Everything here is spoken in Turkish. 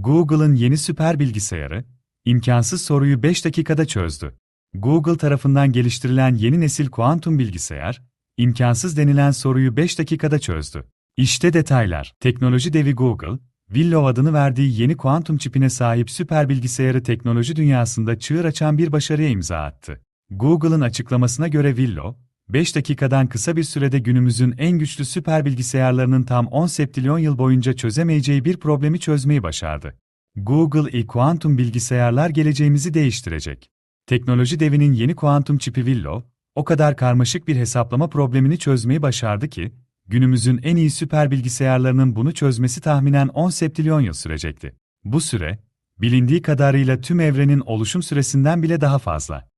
Google'ın yeni süper bilgisayarı, imkansız soruyu 5 dakikada çözdü. Google tarafından geliştirilen yeni nesil kuantum bilgisayar, imkansız denilen soruyu 5 dakikada çözdü. İşte detaylar. Teknoloji devi Google, Willow adını verdiği yeni kuantum çipine sahip süper bilgisayarı teknoloji dünyasında çığır açan bir başarıya imza attı. Google'ın açıklamasına göre Willow, 5 dakikadan kısa bir sürede günümüzün en güçlü süper bilgisayarlarının tam 10 septilyon yıl boyunca çözemeyeceği bir problemi çözmeyi başardı. Google e-kuantum bilgisayarlar geleceğimizi değiştirecek. Teknoloji devinin yeni kuantum çipi Willow, o kadar karmaşık bir hesaplama problemini çözmeyi başardı ki, günümüzün en iyi süper bilgisayarlarının bunu çözmesi tahminen 10 septilyon yıl sürecekti. Bu süre, bilindiği kadarıyla tüm evrenin oluşum süresinden bile daha fazla.